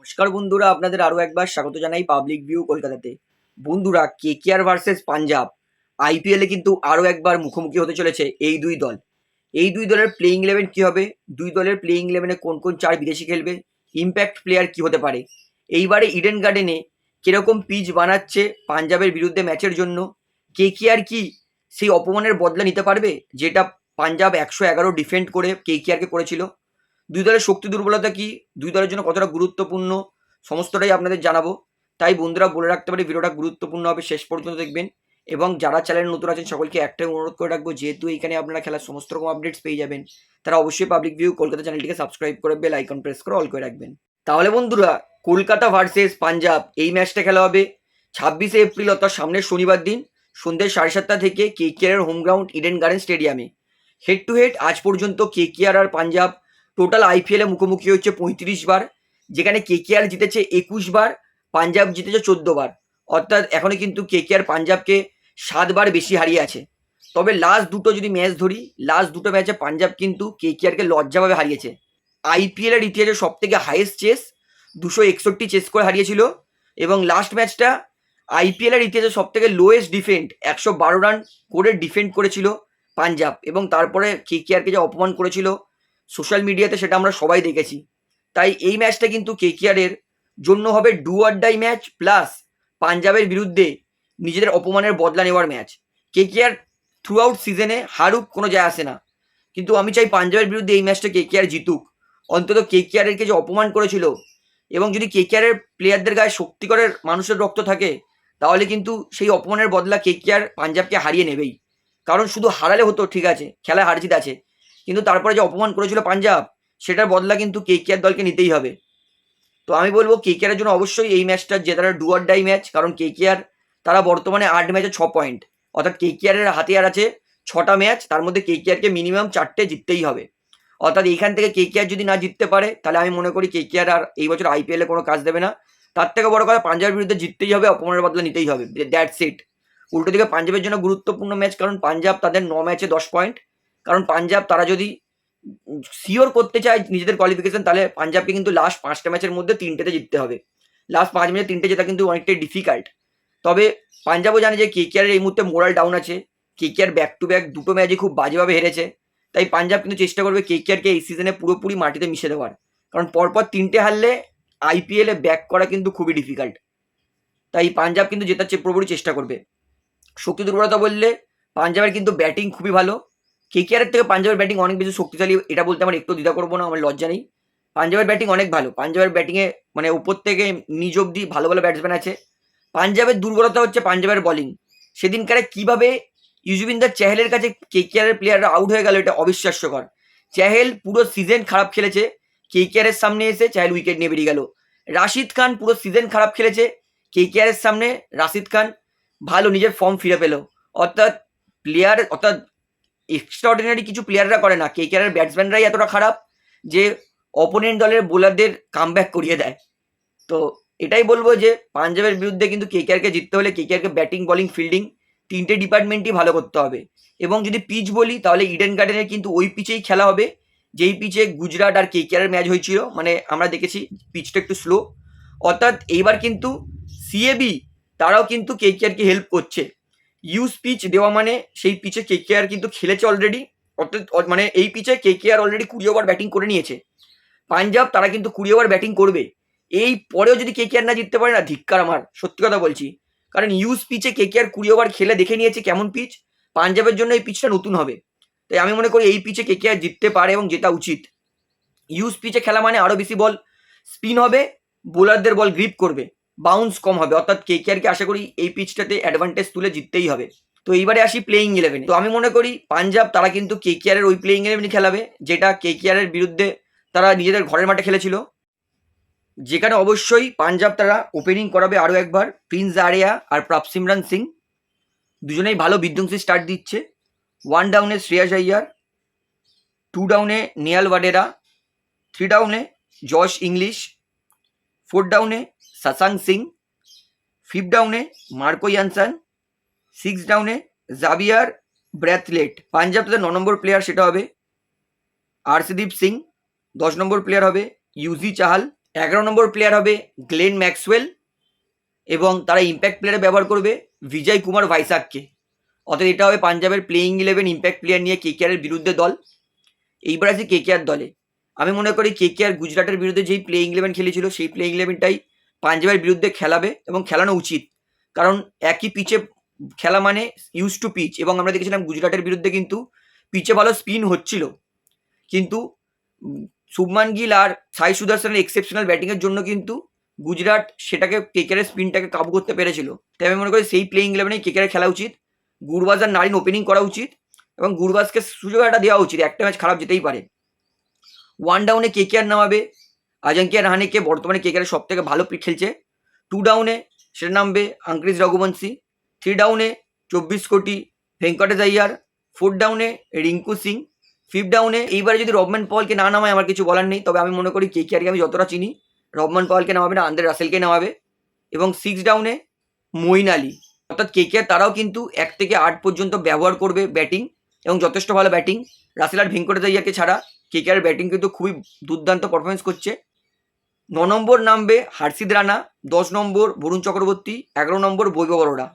নমস্কার বন্ধুরা, আপনাদের আরও একবার স্বাগত জানাই পাবলিক ভিউ কলকাতাতে। বন্ধুরা কেকেআর ভার্সেস পাঞ্জাব আইপিএলে কিন্তু আরও একবার মুখোমুখি হতে চলেছে এই দুই দল। এই দুই দলের প্লেইং ইলেভেন কী হবে? দুই দলের প্লেইং ইলেভেনে কোন কোন চার বিদেশি খেলবে? ইম্প্যাক্ট প্লেয়ার কি হতে পারে? এইবারে ইডেন গার্ডেনে কীরকম পিচ বানাচ্ছে পাঞ্জাবের বিরুদ্ধে ম্যাচের জন্য? কেকেআর কি সেই অপমানের বদলা নিতে পারবে? যেটা পাঞ্জাব একশো এগারো ডিফেন্ড করে কে কেকেআরকে করেছিল। দুই দলের শক্তি দুর্বলতা কি? দুই দলের জন্য কতটা গুরুত্বপূর্ণ? সমস্তটাই আপনাদের জানাব। তাই বন্ধুরা, বলে রাখতে পারি, ভিডিওটা গুরুত্বপূর্ণ হবে, শেষ পর্যন্ত দেখবেন। এবং যারা চ্যানেল নতুন আছেন, সকলকে একটাই অনুরোধ করে রাখব, যেহেতু এখানে আপনারা খেলার সমস্ত রকম আপডেটস পেয়ে যাবেন, তারা অবশ্যই পাবলিক ভিউ কলকাতা চ্যানেলটিকে সাবস্ক্রাইব করে বেল আইকন প্রেস করে অল করে রাখবেন। তাহলে বন্ধুরা, কলকাতা ভার্সেস পাঞ্জাব, এই ম্যাচটা খেলা হবে ছাব্বিশে এপ্রিল, অর্থাৎ সামনের শনিবার দিন, সন্ধ্যে সাড়ে সাতটা থেকে KKR home ground Eden Garden স্টেডিয়ামে হেড টু হেড আজ পর্যন্ত কেকেআর আর পাঞ্জাব টোটাল আইপিএলে মুখোমুখি হচ্ছে পঁয়ত্রিশ বার, যেখানে কেকেআর জিতেছে একুশ বার, পাঞ্জাব জিতেছে চোদ্দ বার। অর্থাৎ এখনও কিন্তু কেকেআর পাঞ্জাবকে সাতবার বেশি হারিয়ে আছে। তবে লাস্ট দুটো যদি ম্যাচ ধরি লাস্ট দুটো ম্যাচে পাঞ্জাব কিন্তু কেকেআরকে লজ্জাভাবে হারিয়েছে। আইপিএলের ইতিহাসে সব থেকে হাইয়েস্ট চেস দুশো একষট্টি চেস করে হারিয়েছিল। এবং লাস্ট ম্যাচটা আইপিএলের ইতিহাসে সব থেকে লোয়েস্ট ডিফেন্ড একশো বারো রান করে ডিফেন্ড করেছিল পাঞ্জাব। এবং তারপরে কেকেআরকে যে অপমান করেছিল সোশ্যাল মিডিয়াতে সেটা আমরা সবাই দেখেছি। তাই এই ম্যাচটা কিন্তু কেকেআরের জন্য হবে do or die match plus পাঞ্জাবের বিরুদ্ধে নিজেদের অপমানের বদলা নেওয়ার ম্যাচ কেকেআর থ্রু আউট সিজনে হারুক, কোনো যায় আসে না। কিন্তু আমি চাই পাঞ্জাবের বিরুদ্ধে এই ম্যাচটা কেকেআর জিতুক। অন্তত কেকেআরেরকে যে অপমান করেছিল এবং যদি কেকেআরের প্লেয়ারদের গায়ে শক্তিকরের মানুষের রক্ত থাকে, তাহলে কিন্তু সেই অপমানের বদলা কেকেআর পাঞ্জাবকে হারিয়ে নেবেই। কারণ শুধু হারালে হতো, ঠিক আছে, খেলা হারজিত আছে। কিন্তু তারপরে যে অপমান করেছিল পাঞ্জাব, সেটার বদলা কিন্তু কেকেআর দলকে নিতেই হবে। তো আমি বলব কেকেআরের জন্য অবশ্যই এই ম্যাচটা জেতার ডুয়ার ডাই ম্যাচ কারণ কেকেআর তারা বর্তমানে আট ম্যাচে ছ পয়েন্ট অর্থাৎ কেকেআরের হাতে আর আছে ছটা ম্যাচ তার মধ্যে কেকেআরকে মিনিমাম চারটে জিততেই হবে। অর্থাৎ এইখান থেকে কেকেআর যদি না জিততে পারে, তাহলে আমি মনে করি কেকেআর আর এই বছর আইপিএলে কোনো কাজ দেবে না। তার থেকে বড় কথা পাঞ্জাবের বিরুদ্ধে জিততেই হবে, অপমানের বদলা নিতেই হবে। দ্যাট সিট উল্টো দিকে পাঞ্জাবের জন্য গুরুত্বপূর্ণ ম্যাচ কারণ পাঞ্জাব তাদের ন ম্যাচে দশ পয়েন্ট কারণ পাঞ্জাব তারা যদি সিওর করতে চায় নিজেদের কোয়ালিফিকেশন তাহলে পাঞ্জাবকে কিন্তু লাস্ট পাঁচটা ম্যাচের মধ্যে তিনটেতে জিততে হবে। লাস্ট পাঁচ ম্যাচে তিনটে জেতা কিন্তু অনেকটাই ডিফিকাল্ট তবে পাঞ্জাবও জানে যে কে কেকেআরের এই মুহূর্তে মোরাল ডাউন আছে। K KKR back to back দুটো ম্যাচই খুব বাজেভাবে হেরেছে। তাই পাঞ্জাব কিন্তু চেষ্টা করবে কে কেকেআরকে এই সিজনে পুরোপুরি মাটিতে মিশে দেওয়ার। কারণ পরপর তিনটে হারলে আইপিএলে ব্যাক করা কিন্তু খুবই ডিফিকাল্ট তাই পাঞ্জাব কিন্তু জেতার চেয়ে পুরোপুরি চেষ্টা করবে। শক্তি দুর্বলতা বললে পাঞ্জাবের কিন্তু ব্যাটিং খুবই ভালো। কেকেআরের থেকে পাঞ্জাবের ব্যাটিং অনেক বেশি শক্তিশালী, এটা বলতে আমার একটু দ্বিধা করব না, আমার লজ্জা নেই। পাঞ্জাবের ব্যাটিং অনেক ভালো পাঞ্জাবের ব্যাটিংয়ে মানে উপর থেকে নিজ অব্দি ভালো ভালো ব্যাটসম্যান আছে। পাঞ্জাবের দুর্বলতা হচ্ছে পাঞ্জাবের বলিং সেদিনকারে কীভাবে ইউজুবিন্দার চেহেলের কাছে কেকেআরের প্লেয়াররা আউট হয়ে গেল, এটা অবিশ্বাস্যকর। চেহেল পুরো সিজন খারাপ খেলেছে কেকেআরের সামনে এসে চেহেল উইকেট নিয়ে বেরিয়ে গেল। রাশিদ খান পুরো সিজন খারাপ খেলেছে কেকেআরের সামনে রাশিদ খান ভালো নিজের ফর্ম ফিরে পেল। অর্থাৎ প্লেয়ার অর্থাৎ এক্সট্রাঅর্ডিনারি কিছু প্লেয়াররা করে না। কে কেকেআরের ব্যাটসম্যানরাই এতটা খারাপ যে অপোনেন্ট দলের বোলারদের কামব্যাক করিয়ে দেয়। তো এটাই বলব যে পাঞ্জাবের বিরুদ্ধে কিন্তু কে কেকেআরকে জিততে হলে কে কেকেআরকে ব্যাটিং বলিং ফিল্ডিং তিনটে ডিপার্টমেন্টই ভালো করতে হবে। এবং যদি পিচ বলি, তাহলে ইডেন গার্ডেনের কিন্তু ওই পিচেই খেলা হবে। যেই পিচে গুজরাট আর কে কেকেআরের ম্যাচ হয়েছিল মানে আমরা দেখেছি পিচটা একটু স্লো অর্থাৎ এইবার কিন্তু সিএবি তারাও কিন্তু কে কেকেআরকে হেল্প করছে। ইউজ পিচ দেওয়া মানে সেই পিচে কে কে আর কিন্তু খেলেছে অলরেডি অর্থাৎ মানে এই পিচে কে কে আর অলরেডি কুড়ি ওভার ব্যাটিং করে নিয়েছে। পাঞ্জাব তারা কিন্তু কুড়ি ওভার ব্যাটিং করবে। এই পরেও যদি কে কে আর না জিততে পারে না, ধিক্কার আমার, সত্যি কথা বলছি। কারণ ইউজ পিচে কে কে আর কুড়ি ওভার খেলে দেখে নিয়েছে কেমন পিচ পাঞ্জাবের জন্য এই পিচটা নতুন হবে। তাই আমি মনে করি এই পিচে কে কে আর জিততে পারে এবং জেতা উচিত। ইউজ পিচে খেলা মানে আরও বেশি বল স্পিন হবে বোলারদের বল গ্রিপ করবে। বাউন্স কম হবে। অর্থাৎ কে কেকেআরকে আশা করি এই পিচটাতে অ্যাডভান্টেজ তুলে জিততেই হবে। তো এইবারে আসি প্লেইং ইলেভেন তো আমি মনে করি পাঞ্জাব তারা কিন্তু কেকেআরের ওই প্লেইং ইলেভেনই খেলাবে, যেটা কেকেআরের বিরুদ্ধে তারা নিজেদের ঘরের মাঠে খেলেছিল। যেখানে অবশ্যই পাঞ্জাব তারা ওপেনিং করাবে আরও একবার। প্রিন্স আরিয়া আর প্রাপসিমরান সিং দুজনেই ভালো বিধ্বংসী স্টার্ট দিচ্ছে। ওয়ান ডাউনে শ্রেয়াস আইয়ার। টু ডাউনে নিয়াল ওয়াডেরা। থ্রি ডাউনে জশ ইংলিশ। ফোর ডাউনে সাসাং সিং ফিফ ডাউনে মার্কো ইয়ানসান সিক্স ডাউনে জাবিয়ার ব্র্যাথলেট পাঞ্জাব তাদের ন নম্বর প্লেয়ার সেটা হবে আরশদীপ সিং দশ নম্বর প্লেয়ার হবে ইউজি চাহাল এগারো নম্বর প্লেয়ার হবে গ্লেন ম্যাক্সওয়েল এবং তারা ইম্প্যাক্ট প্লেয়ারে ব্যবহার করবে বিজয় কুমার ভাইসাককে অর্থাৎ এটা হবে পাঞ্জাবের প্লেয়িং ইলেভেন ইম্প্যাক্ট প্লেয়ার নিয়ে কেকেআরের বিরুদ্ধে দল এইবার আছে কেকেআর দলে আমি মনে করি কেকেআর গুজরাটের বিরুদ্ধে যেই প্লেয়িং ইলেভেন খেলেছিল সেই প্লেয়িং ইলেভেনটাই পাঞ্জাবের বিরুদ্ধে খেলাবে এবং খেলানো উচিত। কারণ একই পিচে খেলা মানে ইউজ টু পিচ এবং আমরা দেখেছিলাম গুজরাটের বিরুদ্ধে কিন্তু পিচে ভালো স্পিন হচ্ছিল। কিন্তু শুভমান গিল আর সাই সুদর্শনের এক্সেপশনাল ব্যাটিংয়ের জন্য কিন্তু গুজরাট সেটাকে কেকেরের স্পিনটাকে কাবু করতে পেরেছিল। তাই আমি মনে করি সেই প্লেয়িং ইলেভেনেই কেকেরে খেলা উচিত। গুরবাজ আর নারিন ওপেনিং করা উচিত এবং গুরবাজকে সুযোগ একটা দেওয়া উচিত। একটা ম্যাচ খারাপ যেতেই পারে। ওয়ান ডাউনে কেকেআর নামাবে। আজাঙ্কিয়া রাহানেকে বর্তমানে কেকেআর সব থেকে ভালো পি- খেলছে? টু ডাউনে সেটা নামবে আঙ্ক্রিস রঘুবংশী থ্রি ডাউনে চব্বিশ কোটি ভেঙ্কটেশ আইয়ার ফোর ডাউনে রিঙ্কু সিং ফিফথ ডাউনে এইবারে যদি রবম্যান পলকে না নামায় আমার কিছু বলার নেই, তবে আমি মনে করি কে কে আমি যতটা চিনি, রবমান পলকে নামাবে না, আন্দ্রে রাসেলকে নামাবে। এবং সিক্স ডাউনে মইন আলী, অর্থাৎ কে কে তারাও কিন্তু এক থেকে আট পর্যন্ত ব্যবহার করবে ব্যাটিং, এবং যথেষ্ট ভালো ব্যাটিং। রাসেল আর ভেঙ্কটেশ আইয়ারকে ছাড়া কে কে আর ব্যাটিং কিন্তু খুবই দুর্দান্ত পারফরমেন্স করছে। ন নম্বর নামবে হার্ষিদ রানা, দশ নম্বর বরুণ চক্রবর্তী, এগারো নম্বর বৈভব অরোরা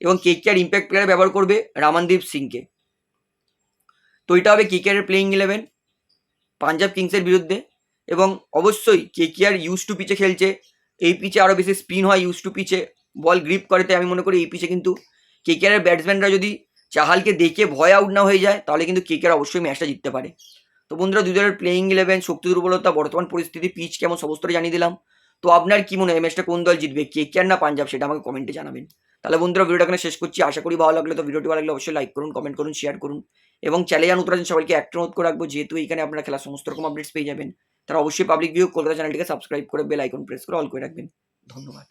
এবং কে কে আর ইম্প্যাক্ট প্লেয়ার ব্যবহার করবে রামানদীপ সিংকে। তো এটা হবে K K R playing eleven Punjab কিংসের বিরুদ্ধে এবং অবশ্যই কে কে আর ইউজ টু পিচে খেলছে, এই পিচে আরও বেশি স্পিন হয় ইউজ টু পিচে বল গ্রিপ করে তাই আমি মনে করি এই পিচে কিন্তু কে কে আর ব্যাটসম্যানরা যদি চাহালকে দেখে ভয় আউট না হয়ে যায়, তাহলে কিন্তু কে কে আর অবশ্যই ম্যাচটা জিততে পারে। তো বন্ধুরা দুই দলের প্লেইং ইলেভেন শক্তি দুর্বলতা, বর্তমান পরিস্থিতি পিচ কেমন সমস্তটা জানিয়ে দিলাম। তো আপনার কি মনে হয় ম্যাচটা কোন দল জিতবে? কে কে না পাঞ্জাব, সেটা আমাকে কমেন্টে জানাবেন। তাহলে বন্ধুরা ভিডিওটা এখানে শেষ করছি। আশা করি ভালো লাগলে তো ভিডিওটি ভালো লাগলে অবশ্যই লাইক করুন কমেন্ট করুন শেয়ার করুন। এবং চ্যানেল নতুন আছেন, সবাইকে একটা অনুরোধ করে রাখব, যেহেতু এখানে আপনারা খেলার সমস্ত রকম আপডেটস পেয়ে যাবেন, তারা অবশ্যই পাবলিক ভিউ কলকাতা চ্যানেলটিকে সাবস্ক্রাইব করে বেল আইকন প্রেস করে অল করে রাখবেন। ধন্যবাদ।